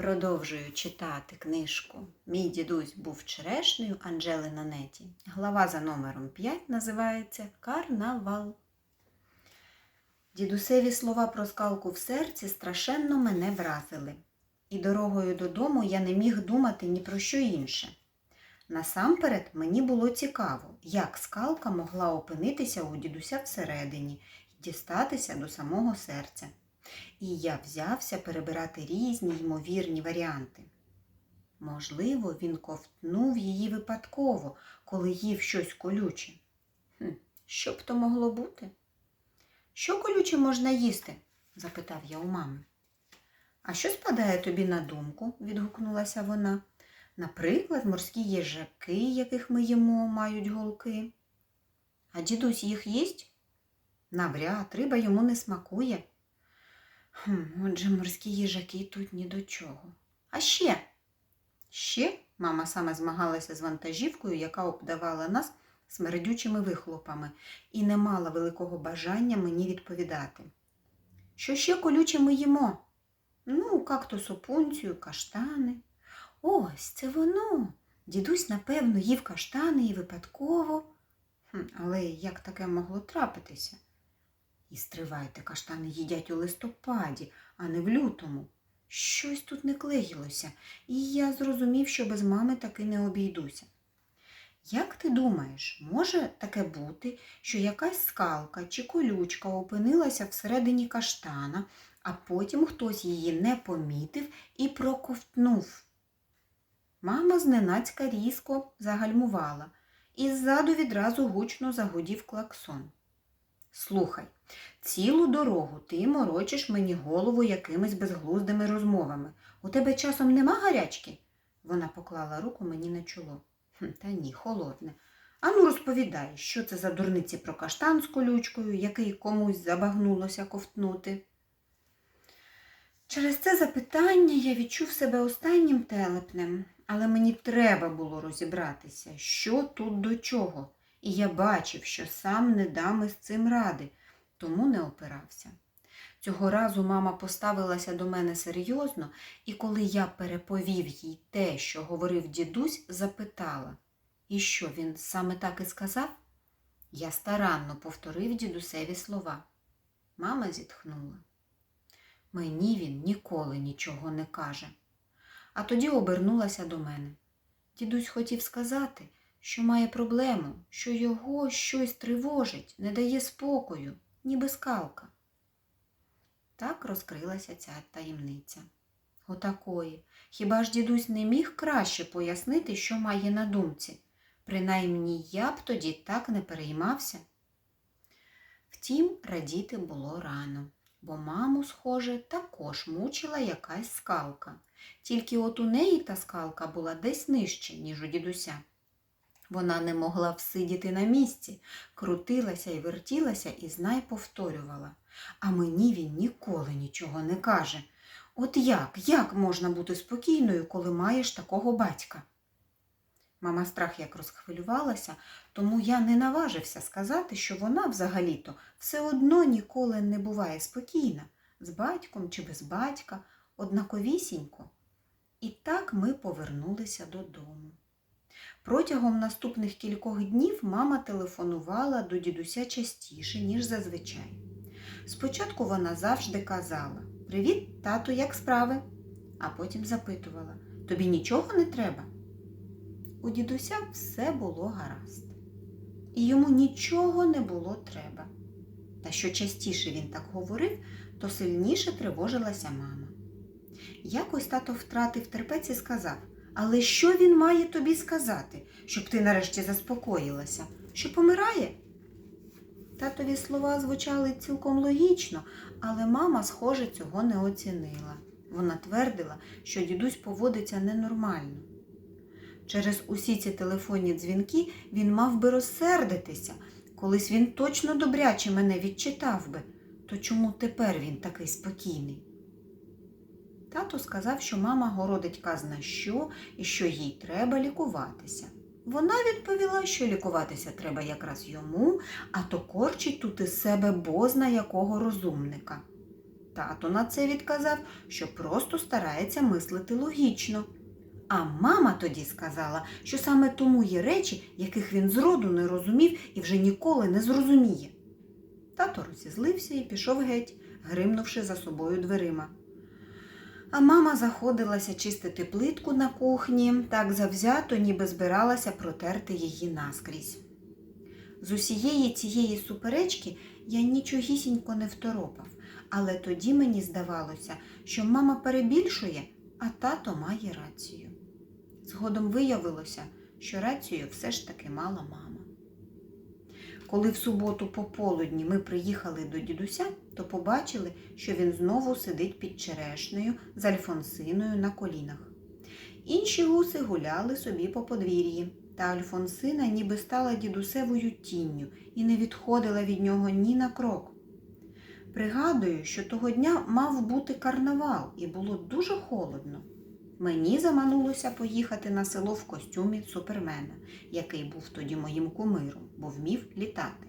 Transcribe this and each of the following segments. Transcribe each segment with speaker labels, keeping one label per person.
Speaker 1: Продовжую читати книжку Мій дідусь був черешнею Анджели Нанеті. Глава за номером 5 називається Карнавал. Дідусеві слова про скалку в серці страшенно мене вразили. І дорогою додому я не міг думати ні про що інше. Насамперед мені було цікаво, як скалка могла опинитися у дідуся всередині і дістатися до самого серця. І я взявся перебирати різні ймовірні варіанти. Можливо, він ковтнув її випадково, коли їв щось колюче. Хм, що б то могло бути? Що колюче можна їсти? запитав я у мами. А що спадає тобі на думку? відгукнулася вона. Наприклад, морські їжаки, яких ми їмо, мають голки. А дідусь їх їсть? Навряд, риба йому не смакує. Хм, Отже, морські їжаки тут ні до чого. А ще? Ще мама саме змагалася з вантажівкою, яка обдавала нас смердючими вихлопами, і не мала великого бажання мені відповідати. Що ще колюче ми їмо? Ну, кактусу пунцію, каштани. Ось це воно. Дідусь, напевно, їв каштани і випадково. Хм, але як таке могло трапитися? І стривайте, каштани їдять у листопаді, а не в лютому. Щось тут не клеїлося, і я зрозумів, що без мами таки не обійдуся. Як ти думаєш, може таке бути, що якась скалка чи колючка опинилася всередині каштана, а потім хтось її не помітив і проковтнув? Мама зненацька різко загальмувала, і ззаду відразу гучно загудів клаксон. Слухай, цілу дорогу ти морочиш мені голову якимись безглуздими розмовами. У тебе часом нема гарячки? Вона поклала руку мені на чоло. «Хм, Та ні, холодне. Ану, розповідай, що це за дурниці про каштан з колючкою, який комусь забагнулося ковтнути. Через це запитання я відчув себе останнім телепнем, але мені треба було розібратися, що тут до чого, і я бачив, що сам не дам із цим ради, тому не опирався. Цього разу мама поставилася до мене серйозно, і коли я переповів їй те, що говорив дідусь, запитала, і що він саме так і сказав? Я старанно повторив дідусеві слова. Мама зітхнула. Мені він ніколи нічого не каже. А тоді обернулася до мене. Дідусь хотів сказати, що має проблему, що його щось тривожить, не дає спокою, ніби скалка. Так розкрилася ця таємниця. Отакої. Хіба ж дідусь не міг краще пояснити, що має на думці? Принаймні я б тоді так не переймався. Втім, радіти було рано, бо маму, схоже, також мучила якась скалка. Тільки от у неї та скалка була десь нижче, ніж у дідуся. Вона не могла всидіти на місці, крутилася і вертілася і знай повторювала. А мені він ніколи нічого не каже. От як, як можна бути спокійною, коли маєш такого батька? Мама страх як розхвилювалася, тому я не наважився сказати, що вона взагалі-то все одно ніколи не буває спокійна, з батьком чи без батька, однаковісінько. І так ми повернулися додому. Протягом наступних кількох днів мама телефонувала до дідуся частіше, ніж зазвичай. Спочатку вона завжди казала Привіт, тату, як справи? А потім запитувала Тобі нічого не треба? У дідуся все було гаразд. І йому нічого не було треба. Та що частіше він так говорив, то сильніше тривожилася мама. Якось тато втратив терпець і сказав але що він має тобі сказати, щоб ти нарешті заспокоїлася? Що помирає? Татові слова звучали цілком логічно, але мама, схоже, цього не оцінила. Вона твердила, що дідусь поводиться ненормально. Через усі ці телефонні дзвінки він мав би розсердитися. Колись він точно добряче мене відчитав би, то чому тепер він такий спокійний? Тато сказав, що мама городить казна що і що їй треба лікуватися. Вона відповіла, що лікуватися треба якраз йому, а то корчить тут із себе бозна якого розумника. Тато на це відказав, що просто старається мислити логічно. А мама тоді сказала, що саме тому є речі, яких він зроду не розумів і вже ніколи не зрозуміє. Тато розізлився і пішов геть, гримнувши за собою дверима. А мама заходилася чистити плитку на кухні, так завзято, ніби збиралася протерти її наскрізь. З усієї цієї суперечки я нічогісінько не второпав, але тоді мені здавалося, що мама перебільшує, а тато має рацію. Згодом виявилося, що рацію все ж таки мала мама. Коли в суботу пополудні ми приїхали до дідуся, то побачили, що він знову сидить під черешнею з Альфонсиною на колінах. Інші гуси гуляли собі по подвір'ї, та Альфонсина ніби стала дідусевою тінню і не відходила від нього ні на крок. Пригадую, що того дня мав бути карнавал і було дуже холодно. Мені заманулося поїхати на село в костюмі супермена, який був тоді моїм кумиром, бо вмів літати.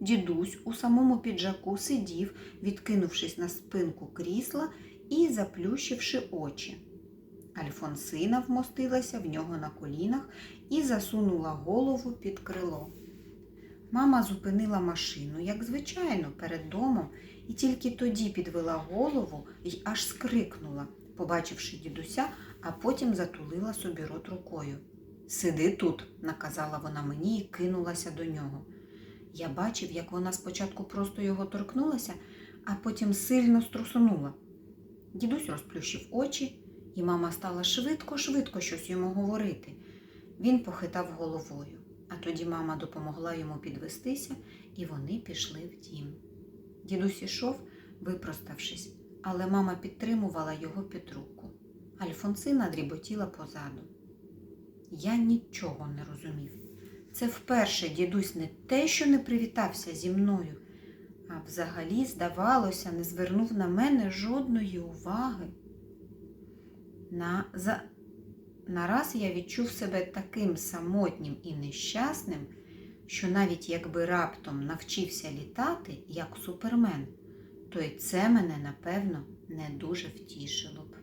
Speaker 1: Дідусь у самому піджаку сидів, відкинувшись на спинку крісла і заплющивши очі. Альфонсина вмостилася в нього на колінах і засунула голову під крило. Мама зупинила машину, як звичайно, перед домом, і тільки тоді підвела голову і аж скрикнула, побачивши дідуся, а потім затулила собі рот рукою. Сиди тут, наказала вона мені і кинулася до нього. Я бачив, як вона спочатку просто його торкнулася, а потім сильно струсунула. Дідусь розплющив очі, і мама стала швидко-швидко щось йому говорити. Він похитав головою, а тоді мама допомогла йому підвестися, і вони пішли в дім. Дідусь ішов, випроставшись, але мама підтримувала його під руку. Альфонсина дріботіла позаду. Я нічого не розумів. Це вперше дідусь не те, що не привітався зі мною, а взагалі, здавалося, не звернув на мене жодної уваги. На, за... Нараз я відчув себе таким самотнім і нещасним, що навіть якби раптом навчився літати, як супермен, то й це мене, напевно, не дуже втішило б.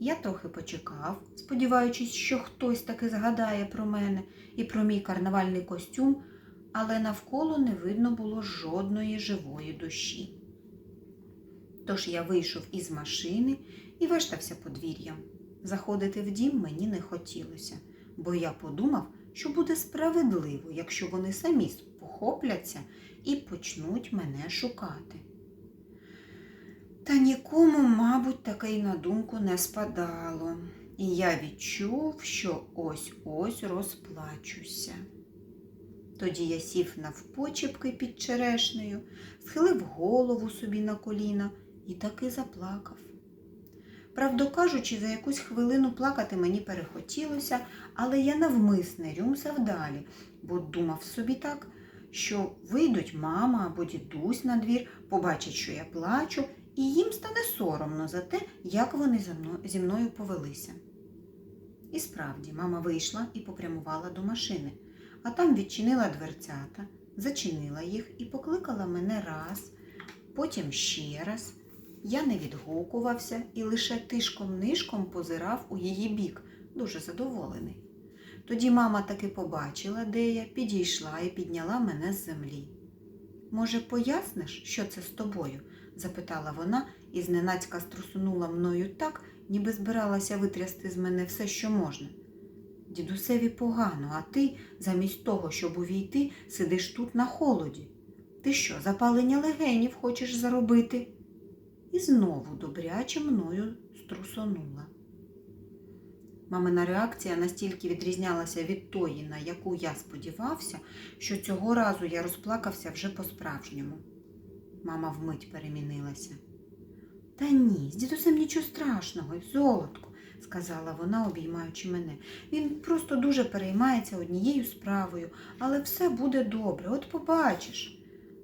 Speaker 1: Я трохи почекав, сподіваючись, що хтось таки згадає про мене і про мій карнавальний костюм, але навколо не видно було жодної живої душі. Тож я вийшов із машини і вештався подвір'ям. Заходити в дім мені не хотілося, бо я подумав, що буде справедливо, якщо вони самі похопляться і почнуть мене шукати. Та нікому, мабуть, таке й на думку не спадало, і я відчув, що ось-ось розплачуся. Тоді я сів навпочепки під черешнею, схилив голову собі на коліна і таки заплакав. Правду кажучи, за якусь хвилину плакати мені перехотілося, але я навмисне рюмсав далі, бо думав собі так, що вийдуть мама або дідусь на двір, побачать, що я плачу, і їм стане соромно за те, як вони зі мною повелися. І справді, мама вийшла і попрямувала до машини, а там відчинила дверцята, зачинила їх і покликала мене раз, потім ще раз. Я не відгукувався і лише тишком-нишком позирав у її бік, дуже задоволений. Тоді мама таки побачила, де я, підійшла і підняла мене з землі. Може, поясниш, що це з тобою? Запитала вона і зненацька струсунула мною так, ніби збиралася витрясти з мене все, що можна. Дідусеві погано, а ти, замість того, щоб увійти, сидиш тут на холоді. Ти що, запалення легенів хочеш заробити? І знову добряче мною струсонула. Мамина реакція настільки відрізнялася від тої, на яку я сподівався, що цього разу я розплакався вже по-справжньому. Мама вмить перемінилася. Та ні, з дідусем нічого страшного, золотко, сказала вона, обіймаючи мене. Він просто дуже переймається однією справою, але все буде добре, от побачиш.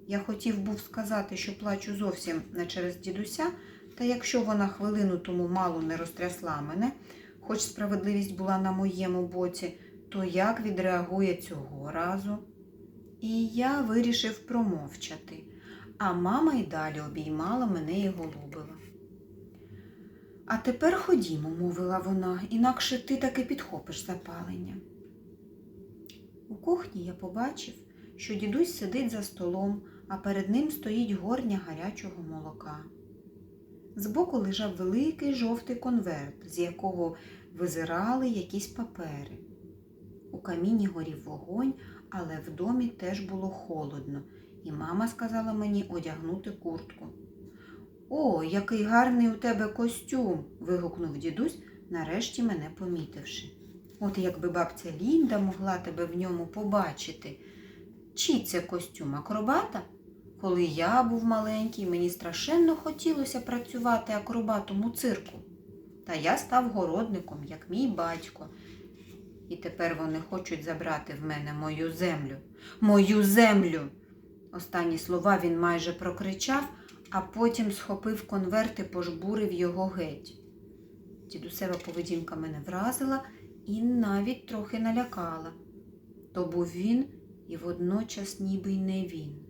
Speaker 1: Я хотів був сказати, що плачу зовсім не через дідуся, та якщо вона хвилину тому мало не розтрясла мене, хоч справедливість була на моєму боці, то як відреагує цього разу? І я вирішив промовчати. А мама й далі обіймала мене і голубила. А тепер ходімо, мовила вона, інакше ти таки підхопиш запалення. У кухні я побачив, що дідусь сидить за столом, а перед ним стоїть горня гарячого молока. Збоку лежав великий жовтий конверт, з якого визирали якісь папери. У каміні горів вогонь, але в домі теж було холодно, і мама сказала мені одягнути куртку. О, який гарний у тебе костюм. вигукнув дідусь, нарешті мене помітивши. От якби бабця Лінда могла тебе в ньому побачити. Чий це костюм акробата? Коли я був маленький, мені страшенно хотілося працювати акробатом у цирку. Та я став городником, як мій батько. І тепер вони хочуть забрати в мене мою землю. Мою землю. Останні слова він майже прокричав, а потім схопив конверт і пожбурив його геть. Дідусева поведінка мене вразила і навіть трохи налякала. То був він і водночас ніби й не він.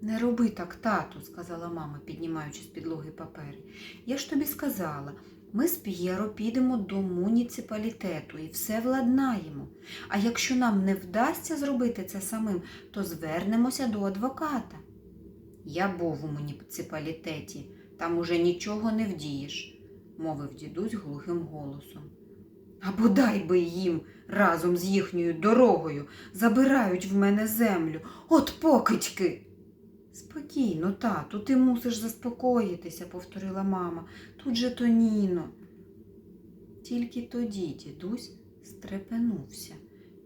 Speaker 1: Не роби так, тату, сказала мама, піднімаючи з підлоги папери. Я ж тобі сказала, ми з П'єро підемо до муніципалітету і все владнаємо. А якщо нам не вдасться зробити це самим, то звернемося до адвоката. Я був у муніципалітеті, там уже нічого не вдієш, мовив дідусь глухим голосом. А бодай би їм разом з їхньою дорогою забирають в мене землю. От покидьки. Спокійно, тату, ти мусиш заспокоїтися, повторила мама. Тут же то Ніно. Тільки тоді дідусь стрепенувся,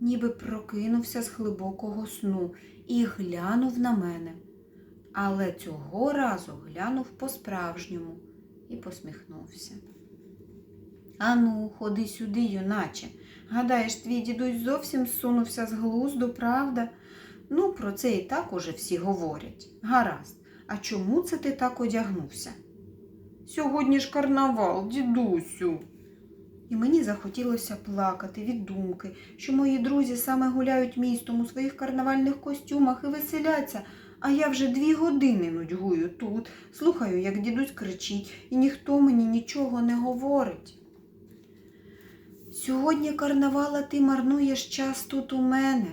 Speaker 1: ніби прокинувся з глибокого сну і глянув на мене. Але цього разу глянув по-справжньому і посміхнувся. Ану, ходи сюди, юначе. Гадаєш, твій дідусь зовсім зсунувся з глузду, правда? Ну, про це і так уже всі говорять. Гаразд, а чому це ти так одягнувся? Сьогодні ж карнавал, дідусю. І мені захотілося плакати від думки, що мої друзі саме гуляють містом у своїх карнавальних костюмах і веселяться, а я вже дві години нудьгую тут, слухаю, як дідусь кричить, і ніхто мені нічого не говорить. Сьогодні карнавала ти марнуєш час тут у мене.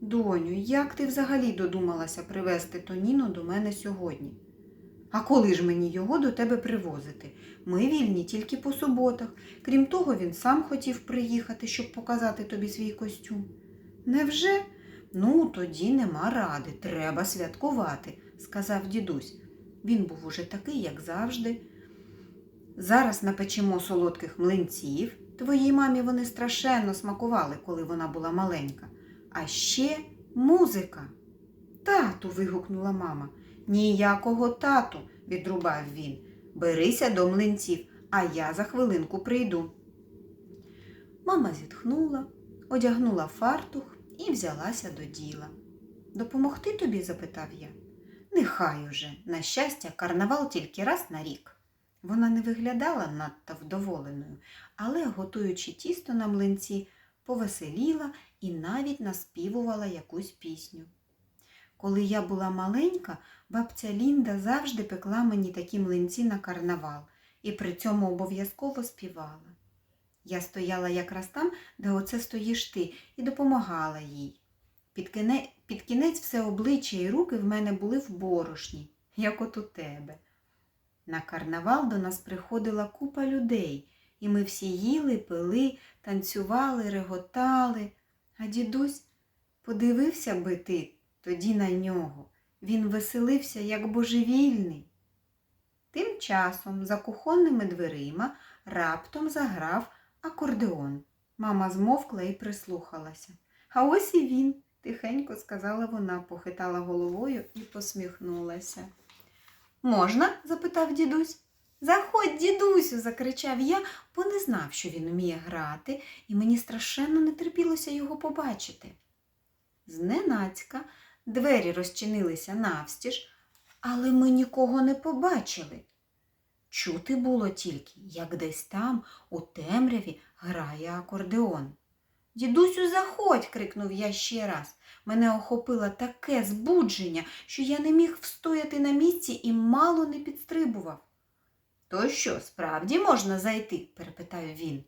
Speaker 1: Доню, як ти взагалі додумалася привезти Тоніно до мене сьогодні? А коли ж мені його до тебе привозити? Ми вільні тільки по суботах. Крім того, він сам хотів приїхати, щоб показати тобі свій костюм. Невже? Ну, тоді нема ради, треба святкувати, сказав дідусь. Він був уже такий, як завжди. Зараз напечемо солодких млинців. Твоїй мамі вони страшенно смакували, коли вона була маленька. А ще музика. Тату. вигукнула мама. Ніякого тату, відрубав він. Берися до млинців, а я за хвилинку прийду. Мама зітхнула, одягнула фартух і взялася до діла. Допомогти тобі? запитав я. Нехай уже, на щастя, карнавал тільки раз на рік. Вона не виглядала надто вдоволеною, але, готуючи тісто на млинці, повеселіла і навіть наспівувала якусь пісню. Коли я була маленька, бабця Лінда завжди пекла мені такі млинці на карнавал і при цьому обов'язково співала. Я стояла якраз там, де оце стоїш ти, і допомагала їй. Під, кіне... Під кінець все обличчя і руки в мене були в борошні, як от у тебе. На карнавал до нас приходила купа людей, і ми всі їли, пили, танцювали, реготали. А дідусь подивився би ти тоді на нього. Він веселився, як божевільний. Тим часом за кухонними дверима раптом заграв акордеон. Мама змовкла і прислухалася. А ось і він, тихенько сказала вона, похитала головою і посміхнулася. Можна? запитав дідусь. Заходь, дідусю, закричав я, бо не знав, що він уміє грати, і мені страшенно не терпілося його побачити. Зненацька двері розчинилися навстіж, але ми нікого не побачили. Чути було тільки, як десь там, у темряві, грає акордеон. Дідусю, заходь, крикнув я ще раз. Мене охопило таке збудження, що я не міг встояти на місці і мало не підстрибував. То що, справді можна зайти? перепитав він.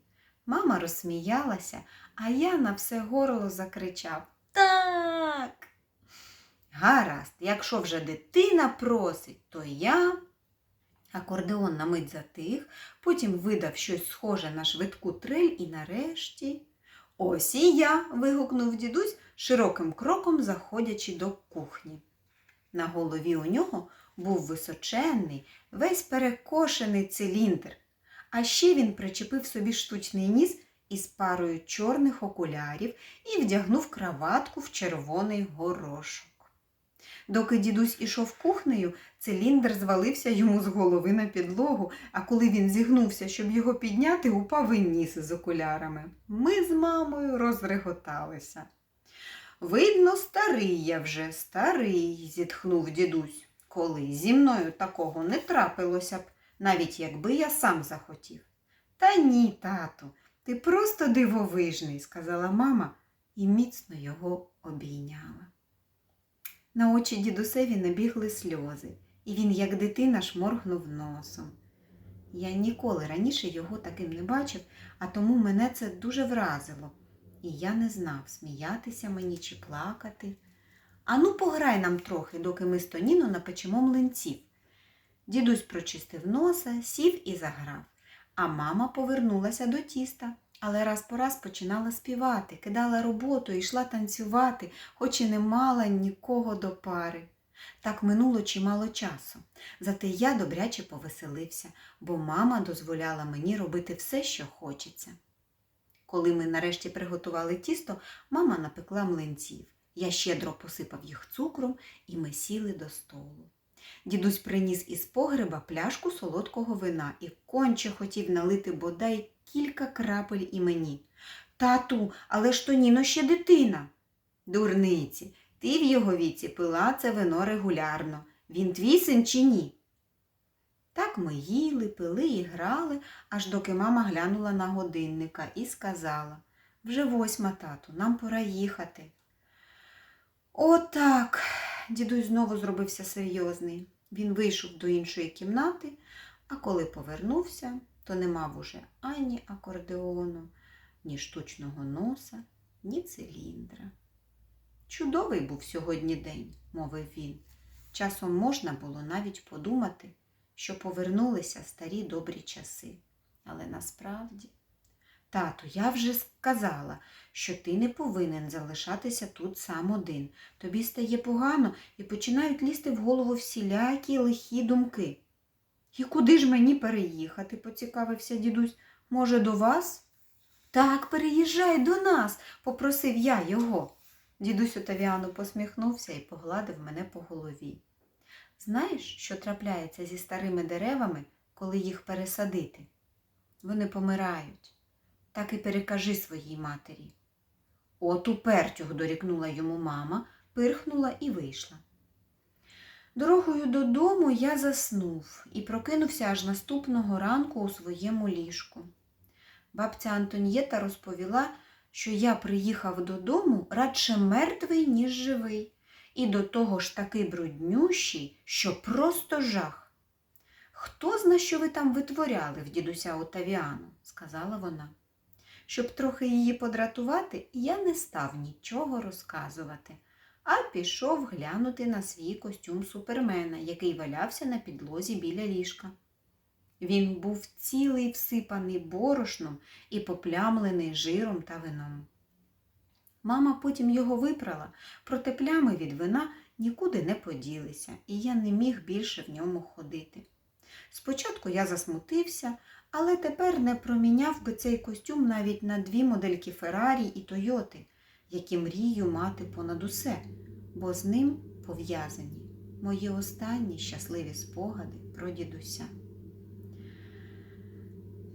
Speaker 1: Мама розсміялася, а я на все горло закричав. Гаразд, якщо вже дитина просить, то я. Акордеон на мить затих, потім видав щось схоже на швидку трель і нарешті. Ось і я. вигукнув дідусь, широким кроком заходячи до кухні. На голові у нього був височенний, весь перекошений циліндр, а ще він причепив собі штучний ніс із парою чорних окулярів і вдягнув краватку в червоний горошок. Доки дідусь ішов кухнею, циліндр звалився йому з голови на підлогу, а коли він зігнувся, щоб його підняти, упав і ніс з окулярами. Ми з мамою розреготалися. Видно, старий я вже, старий, зітхнув дідусь. Коли зі мною такого не трапилося б, навіть якби я сам захотів. Та ні, тату, ти просто дивовижний, сказала мама і міцно його обійняла. На очі дідусеві набігли сльози, і він, як дитина, шморгнув носом. Я ніколи раніше його таким не бачив, а тому мене це дуже вразило, і я не знав, сміятися мені чи плакати. Ану, пограй нам трохи, доки ми з Тоніно напечемо млинців. Дідусь прочистив носа, сів і заграв, а мама повернулася до тіста, але раз по раз починала співати, кидала роботу і йшла танцювати, хоч і не мала нікого до пари. Так минуло чимало часу. Зате я добряче повеселився, бо мама дозволяла мені робити все, що хочеться. Коли ми нарешті приготували тісто, мама напекла млинців. Я щедро посипав їх цукром, і ми сіли до столу. Дідусь приніс із погреба пляшку солодкого вина і конче хотів налити бодай кілька крапель і мені. Тату, але ж то Ніно ще дитина. Дурниці, ти в його віці пила це вино регулярно. Він твій син чи ні? Так ми їли, пили і грали, аж доки мама глянула на годинника і сказала вже восьма, тату, нам пора їхати. Отак. Дідусь знову зробився серйозний. Він вийшов до іншої кімнати, а коли повернувся, то не мав уже ані акордеону, ні штучного носа, ні циліндра. Чудовий був сьогодні день, мовив він. Часом можна було навіть подумати, що повернулися старі добрі часи. Але насправді, тату, я вже сказала, що ти не повинен залишатися тут сам один. Тобі стає погано і починають лізти в голову всілякі лихі думки. І куди ж мені переїхати? поцікавився дідусь. Може, до вас? Так, переїжджай до нас, попросив я його. Дідусь Отавіану посміхнувся і погладив мене по голові. Знаєш, що трапляється зі старими деревами, коли їх пересадити? Вони помирають. Так і перекажи своїй матері. От упертюх, дорікнула йому мама, пирхнула і вийшла. Дорогою додому я заснув і прокинувся аж наступного ранку у своєму ліжку. Бабця Антонієта розповіла, що я приїхав додому радше мертвий, ніж живий, і до того ж такий бруднющий, що просто жах. Хто зна, що ви там витворяли в дідуся Отавіану, сказала вона. Щоб трохи її подратувати, я не став нічого розказувати, а пішов глянути на свій костюм супермена, який валявся на підлозі біля ліжка. Він був цілий всипаний борошном і поплямлений жиром та вином. Мама потім його випрала, проте плями від вина нікуди не поділися, і я не міг більше в ньому ходити. Спочатку я засмутився, але тепер не проміняв би цей костюм навіть на дві модельки Феррарі і Тойоти, які мрію мати понад усе, бо з ним пов'язані мої останні щасливі спогади про дідуся.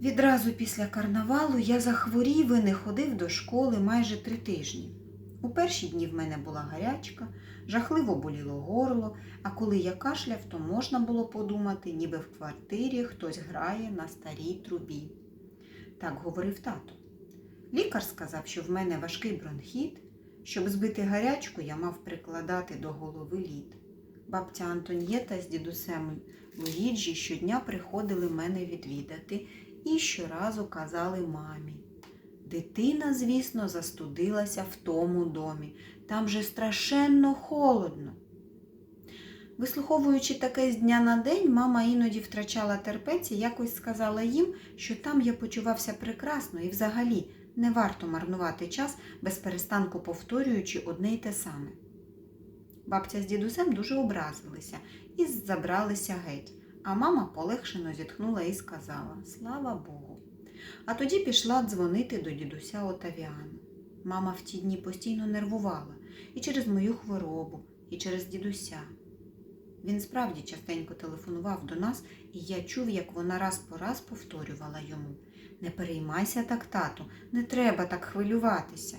Speaker 1: Відразу після карнавалу я захворів і не ходив до школи майже три тижні. У перші дні в мене була гарячка, жахливо боліло горло, а коли я кашляв, то можна було подумати, ніби в квартирі хтось грає на старій трубі. Так говорив тато. Лікар сказав, що в мене важкий бронхіт. Щоб збити гарячку, я мав прикладати до голови лід. Бабця Антонієта з дідусем Луїджі щодня приходили мене відвідати і щоразу казали мамі. Дитина, звісно, застудилася в тому домі. Там же страшенно холодно. Вислуховуючи таке з дня на день, мама іноді втрачала терпець і якось сказала їм, що там я почувався прекрасно і взагалі не варто марнувати час, без перестанку повторюючи одне й те саме. Бабця з дідусем дуже образилися і забралися геть, а мама полегшено зітхнула і сказала Слава Богу. А тоді пішла дзвонити до дідуся Отавіану. Мама в ті дні постійно нервувала і через мою хворобу, і через дідуся. Він справді частенько телефонував до нас, і я чув, як вона раз по раз повторювала йому Не переймайся так, тату, не треба так хвилюватися.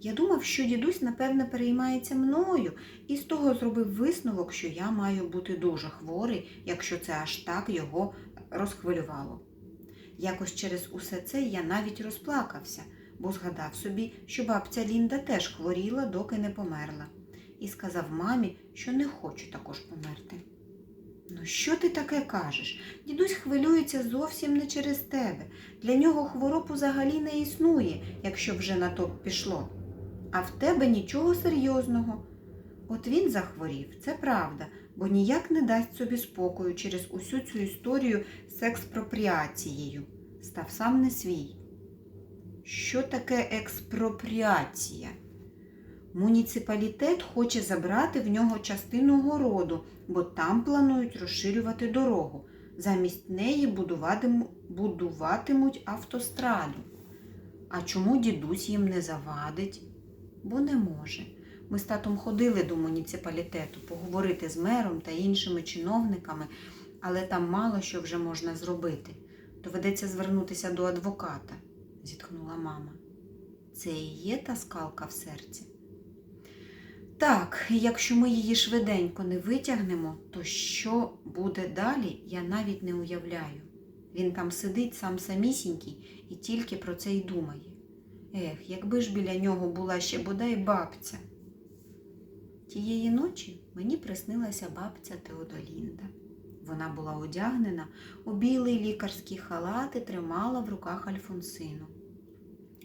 Speaker 1: Я думав, що дідусь, напевне, переймається мною, і з того зробив висновок, що я маю бути дуже хворий, якщо це аж так його розхвилювало. Якось через усе це я навіть розплакався, бо згадав собі, що бабця Лінда теж хворіла, доки не померла, і сказав мамі, що не хочу також померти. Ну, що ти таке кажеш? Дідусь хвилюється зовсім не через тебе. Для нього хвороб взагалі не існує, якщо вже на то пішло. А в тебе нічого серйозного. От він захворів, це правда, бо ніяк не дасть собі спокою через усю цю історію з експропріацією. Став сам не свій. Що таке експропріація? Муніципалітет хоче забрати в нього частину городу, бо там планують розширювати дорогу. Замість неї будуватимуть автостраду. А чому дідусь їм не завадить? Бо не може. Ми з татом ходили до муніципалітету поговорити з мером та іншими чиновниками, але там мало що вже можна зробити. Доведеться звернутися до адвоката, зітхнула мама. Це і є та скалка в серці. Так, якщо ми її швиденько не витягнемо, то що буде далі, я навіть не уявляю. Він там сидить сам самісінький і тільки про це й думає. Ех, якби ж біля нього була ще бодай бабця. Тієї ночі мені приснилася бабця Теодолінда. Вона була одягнена у білий лікарський халат і тримала в руках Альфонсину.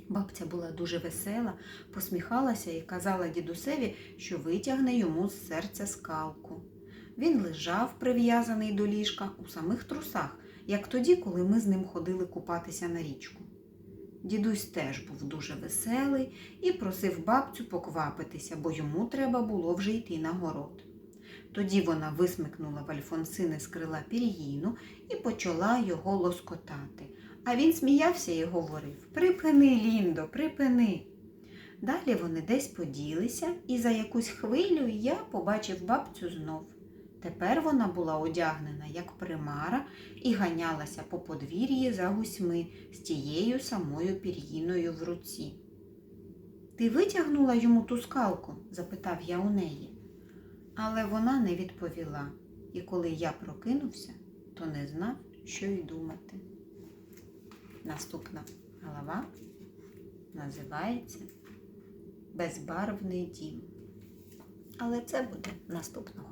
Speaker 1: Бабця була дуже весела, посміхалася і казала дідусеві, що витягне йому з серця скалку. Він лежав, прив'язаний до ліжка, у самих трусах, як тоді, коли ми з ним ходили купатися на річку. Дідусь теж був дуже веселий і просив бабцю поквапитися, бо йому треба було вже йти на город. Тоді вона висмикнула в Альфонсини з крила пір'їну і почала його лоскотати. А він сміявся і говорив Припини, Ліндо, припини. Далі вони десь поділися, і за якусь хвилю я побачив бабцю знов. Тепер вона була одягнена, як примара, і ганялася по подвір'ї за гусьми з тією самою пір'їною в руці. Ти витягнула йому ту скалку? запитав я у неї. Але вона не відповіла, і коли я прокинувся, то не знав, що й думати. Наступна голова називається Безбарвний дім. Але це буде наступного